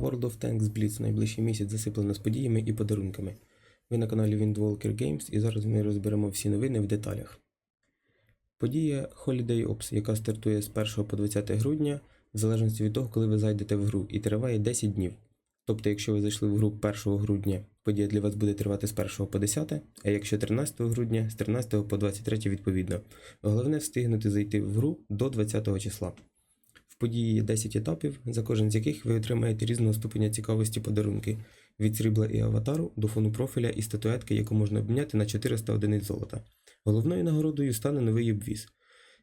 World of Tanks Blitz найближчий місяць засиплено з подіями і подарунками. Ви на каналі Windwalker Games і зараз ми розберемо всі новини в деталях. Подія Holiday Ops, яка стартує з 1 по 20 грудня, в залежності від того, коли ви зайдете в гру, і триває 10 днів. Тобто, якщо ви зайшли в гру 1 грудня, подія для вас буде тривати з 1 по 10, а якщо 13 грудня, з 13 по 23 відповідно. Головне встигнути зайти в гру до 20 числа. Події є 10 етапів, за кожен з яких ви отримаєте різного ступеня цікавості подарунки від срібла і аватару до фону профіля і статуетки, яку можна обміняти на 400 одиниць золота. Головною нагородою стане новий обвіз.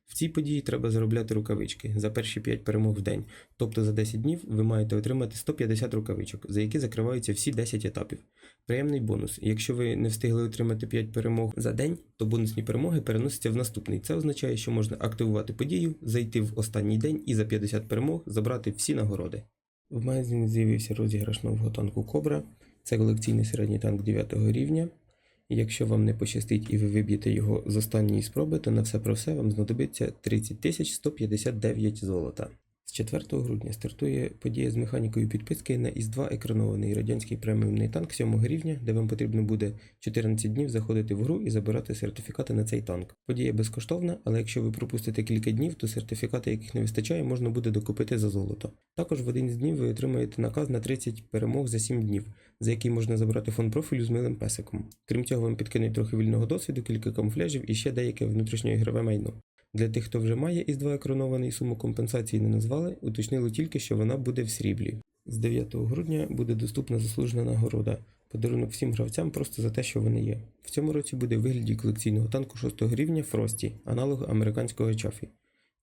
В цій події треба заробляти рукавички за перші 5 перемог в день. Тобто за 10 днів ви маєте отримати 150 рукавичок, за які закриваються всі 10 етапів. Приємний бонус. Якщо ви не встигли отримати 5 перемог за день, то бонусні перемоги переносяться в наступний. Це означає, що можна активувати подію, зайти в останній день і за 50 перемог забрати всі нагороди. В магазині з'явився розіграш нового танку Кобра. Це колекційний середній танк 9 рівня. Якщо вам не пощастить і ви виб'єте його з останньої спроби, то на все про все вам знадобиться 30 159 золота. З 4 грудня стартує подія з механікою підписки на ІС-2 екранований радянський преміумний танк 7 рівня, де вам потрібно буде 14 днів заходити в гру і забирати сертифікати на цей танк. Подія безкоштовна, але якщо ви пропустите кілька днів, то сертифікати, яких не вистачає, можна буде докупити за золото. Також в один з днів ви отримаєте наказ на 30 перемог за 7 днів, за який можна забрати фон профілю з милим песиком. Крім цього, вам підкинуть трохи вільного досвіду, кілька камуфляжів і ще деяке внутрішньоігрове майно. Для тих, хто вже має із 2 екранований, суму компенсації не назвали, уточнили тільки, що вона буде в сріблі. З 9 грудня буде доступна заслужена нагорода. Подарунок всім гравцям просто за те, що вони є. В цьому році буде в вигляді колекційного танку 6 рівня Фрості, аналог американського Чафі.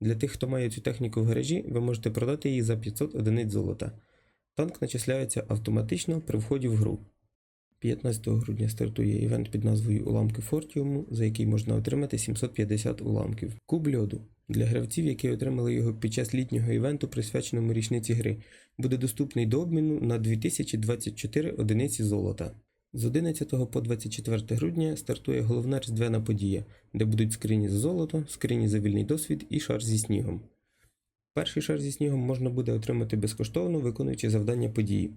Для тих, хто має цю техніку в гаражі, ви можете продати її за 500 одиниць золота. Танк начисляється автоматично при вході в гру. 15 грудня стартує івент під назвою Уламки Фортіуму, за який можна отримати 750 уламків. Куб льоду для гравців, які отримали його під час літнього івенту, присвяченому річниці гри, буде доступний до обміну на 2024 одиниці золота. З 11 по 24 грудня стартує головна різдвяна подія, де будуть скрині за золото, скрині за вільний досвід і шар зі снігом. Перший шар зі снігом можна буде отримати безкоштовно, виконуючи завдання події.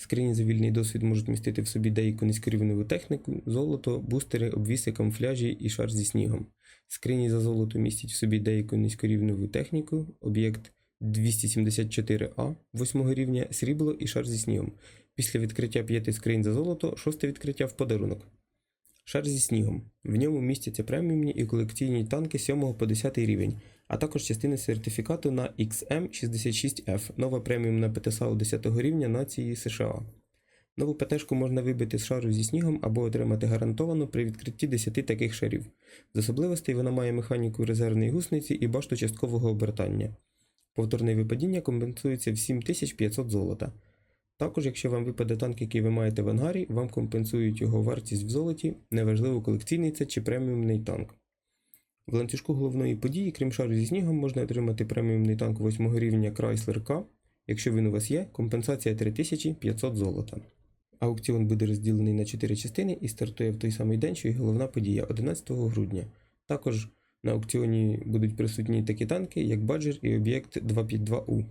Скрині за вільний досвід можуть містити в собі деяку низькорівневу техніку, золото, бустери, обвіси, камуфляжі і шар зі снігом. Скрині за золото містять в собі деяку низькорівневу техніку, об'єкт 274А 8 рівня, срібло і шар зі снігом. Після відкриття п'яти скринь за золото, шосте відкриття в подарунок. Шар зі снігом. В ньому містяться преміумні і колекційні танки 7 по 10 рівень, а також частини сертифікату на XM66F, нова преміумна ПТСАУ 10 рівня нації США. Нову ПТшку можна вибити з шару зі снігом або отримати гарантовано при відкритті 10 таких шарів. З особливостей вона має механіку резервної гусениці і башту часткового обертання. Повторне випадіння компенсується в 7500 золота. Також, якщо вам випаде танк, який ви маєте в ангарі, вам компенсують його вартість в золоті, неважливо колекційний це чи преміумний танк. В ланцюжку головної події, крім шару зі снігом, можна отримати преміумний танк 8 рівня Chrysler K. Якщо він у вас є, компенсація 3500 золота. Аукціон буде розділений на 4 частини і стартує в той самий день, що й головна подія 11 грудня. Також на аукціоні будуть присутні такі танки, як Badger і об'єкт 252U.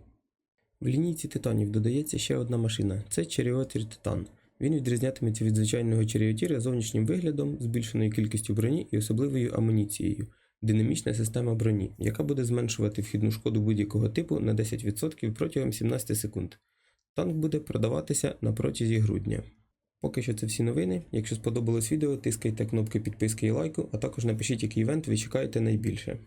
В лінійці титанів додається ще одна машина це Черіотір Титан. Він відрізнятиметься від звичайного Черіотіра зовнішнім виглядом, збільшеною кількістю броні і особливою амуніцією. Динамічна система броні, яка буде зменшувати вхідну шкоду будь-якого типу на 10% протягом 17 секунд. Танк буде продаватися на протязі грудня. Поки що це всі новини. Якщо сподобалось відео, тискайте кнопки підписки і лайку, а також напишіть, який івент ви чекаєте найбільше.